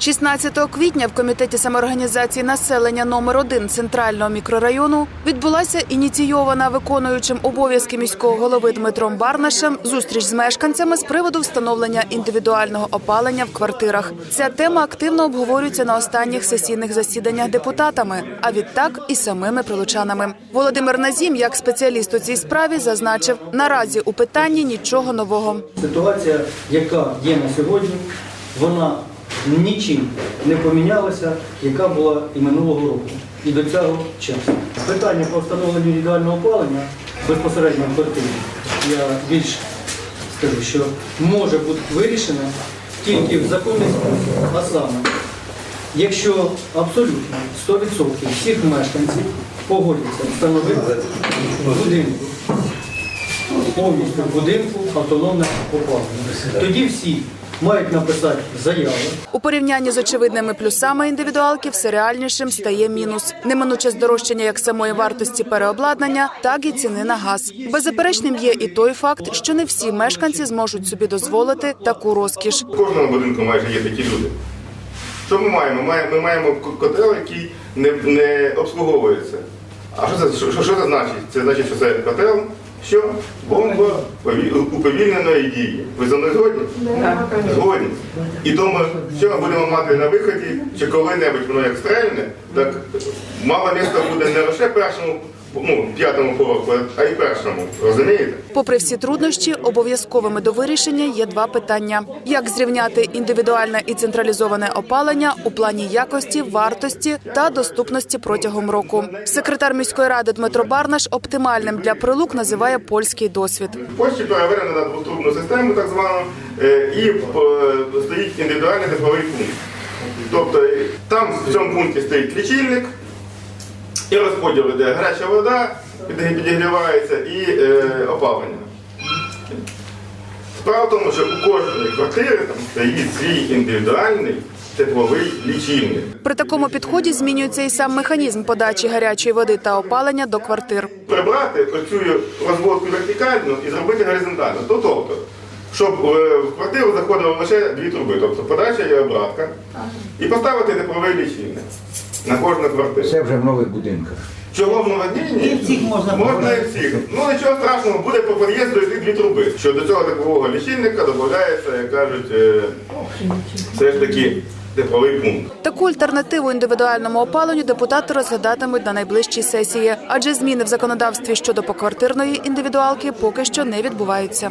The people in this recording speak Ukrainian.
16 квітня в комітеті самоорганізації населення номер 1 центрального мікрорайону відбулася ініційована виконуючим обов'язки міського голови Дмитром Барнашем зустріч з мешканцями з приводу встановлення індивідуального опалення в квартирах. Ця тема активно обговорюється на останніх сесійних засіданнях депутатами, а відтак і самими прилучанами. Володимир Назім, як спеціаліст у цій справі, зазначив, наразі у питанні нічого нового. Ситуація, яка є на сьогодні, вона нічим не помінялася, яка була і минулого року, і до цього часу. Питання про встановлення індивідуального опалення безпосередньо в квартирі, я більш скажу, що може бути вирішено тільки в законний спосіб, а саме, якщо абсолютно 100% всіх мешканців погодяться встановити будинку повністю в будинку автономне опалення. Тоді всі мають написати заяву. У порівнянні з очевидними плюсами індивідуалки все реальнішим стає мінус. Неминуче здорожчання як самої вартості переобладнання, так і ціни на газ. Беззаперечним є і той факт, що не всі мешканці зможуть собі дозволити таку розкіш. В кожному будинку майже є такі люди. Що ми маємо? Ми маємо, ми маємо котел, який не, не обслуговується. А що це, що, що це значить? Це значить, що це котел, що бомба пові- уповільненої дії. Ви за мною згодні? Згодні. І тому, що будемо мати на виході, чи коли-небудь воно як стрельне, так мало місто буде не лише першому, ну, п'ятому поверху, а й першому. Розумієте? Попри всі труднощі, обов'язковими до вирішення є два питання: як зрівняти індивідуальне і централізоване опалення у плані якості, вартості та доступності протягом року. Секретар міської ради Дмитро Барнаш оптимальним для прилук називає польський досвід. В Польщі переведено на двотрубну систему, так звану, е, і е, стоїть індивідуальний тепловий пункт. Тобто там в цьому пункті стоїть лічильник, і розподіл іде гаряча вода, підігрівається і е, опалення. Справа в тому, що у кожної квартири там стоїть свій індивідуальний тепловий лічильник. При такому підході змінюється і сам механізм подачі гарячої води та опалення до квартир. прибрати оцю розводку вертикальну і зробити горизонтально. Тобто, щоб е, в квартиру заходило лише дві труби, тобто подача і обратка, і поставити тепловий лічильник на кожну квартиру. Це вже в нових будинках. Чого в новодінні? І всіх можна Можна і всіх. Ну нічого страшного, буде по під'їзду йти дві труби. Що до цього теплового лічильника додається, як кажуть, е, все ж таки тепловий пункт. Таку альтернативу індивідуальному опаленню депутати розглядатимуть на найближчій сесії, адже зміни в законодавстві щодо поквартирної індивідуалки поки що не відбуваються.